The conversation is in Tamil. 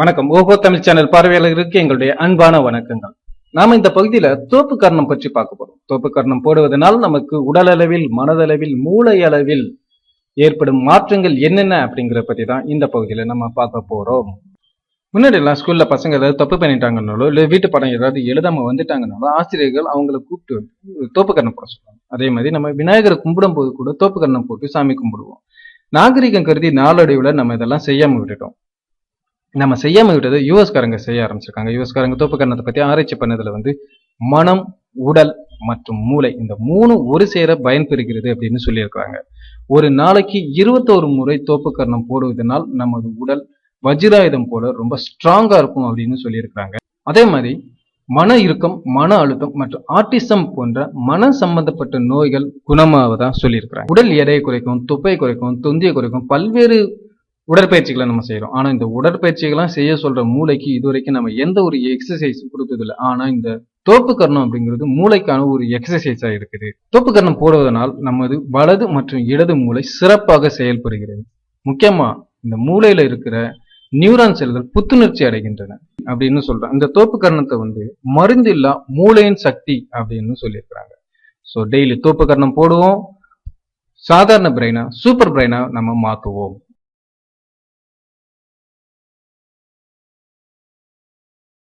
வணக்கம். ஓகோ தமிழ் சேனல் பார்வையாளர்களுக்கு எங்களுடைய அன்பான வணக்கங்கள். நாம இந்த பகுதியில தோப்பு கர்ணம் பற்றி பார்க்க போறோம். தோப்பு கர்ணம் போடுவதனால் நமக்கு உடல் அளவில் மனதளவில் மூளை அளவில் ஏற்படும் மாற்றங்கள் என்னென்ன அப்படிங்கிற பத்தி தான் இந்த பகுதியில நம்ம பார்க்க போறோம். முன்னாடி எல்லாம் ஸ்கூல்ல பசங்க ஏதாவது தப்பு பண்ணிட்டாங்கனாலோ இல்லை வீட்டு படம் ஏதாவது எழுதாம வந்துட்டாங்கனாலோ ஆசிரியர்கள் அவங்கள கூப்பிட்டு வந்து தோப்பு கர்ணம் போட சொல்லுவாங்க. அதே மாதிரி நம்ம விநாயகரை கும்பிடும் போது கூட தோப்பு கர்ணம் போட்டு சாமி கும்பிடுவோம். நாகரிகம் கருதி நாளடைவுல நம்ம இதெல்லாம் செய்யாம விட்டுட்டோம். நம்ம செய்யாம விட்டது யூஎஸ்காரங்க செய்ய ஆரம்பிச்சிருக்காங்க. யூஎஸ்காரங்க தோப்பு கர்ணத்தை பத்தி ஆராய்ச்சி பண்ணதுல வந்து மனம் உடல் மற்றும் மூளை இந்த மூணு ஒரு சேர பயன்பெறுகிறது அப்படின்னு சொல்லியிருக்கிறாங்க. ஒரு நாளைக்கு இருபத்தோரு முறை தோப்பு போடுவதனால் நமது உடல் வஜ்ராயுதம் போல ரொம்ப ஸ்ட்ராங்கா இருக்கும் அப்படின்னு சொல்லியிருக்கிறாங்க. அதே மாதிரி மன இறுக்கம் மன அழுத்தம் மற்றும் ஆர்டிசம் போன்ற மன சம்பந்தப்பட்ட நோய்கள் குணமாவதா சொல்லியிருக்கிறாங்க. உடல் எடையை குறைக்கும் தொப்பை குறைக்கும் தொந்தியை குறைக்கும் பல்வேறு உடற்பயிற்சிகளை நம்ம செய்கிறோம் ஆனால் இந்த உடற்பயிற்சிகள்லாம் செய்ய சொல்கிற மூளைக்கு இதுவரைக்கும் நம்ம எந்த ஒரு எக்ஸசைஸும் கொடுத்ததில்லை. ஆனால் இந்த தோப்பு கர்ணம் அப்படிங்கிறது மூளைக்கான ஒரு எக்ஸசைஸாக இருக்குது. தோப்பு கர்ணம் போடுவதனால் நமது வலது மற்றும் இடது மூளை சிறப்பாக செயல்படுகிறது. முக்கியமாக இந்த மூளையில் இருக்கிற நியூரான் செல்கள் புத்துணர்ச்சி அடைகின்றன அப்படின்னு சொல்றேன் இந்த தோப்பு கர்ணத்தை வந்து மருந்தில்லா மூளையின் சக்தி அப்படின்னு சொல்லியிருக்கிறாங்க. ஸோ டெய்லி தோப்பு கர்ணம் போடுவோம். சாதாரண பிரெயினா சூப்பர் பிரெயினா நம்ம மாற்றுவோம்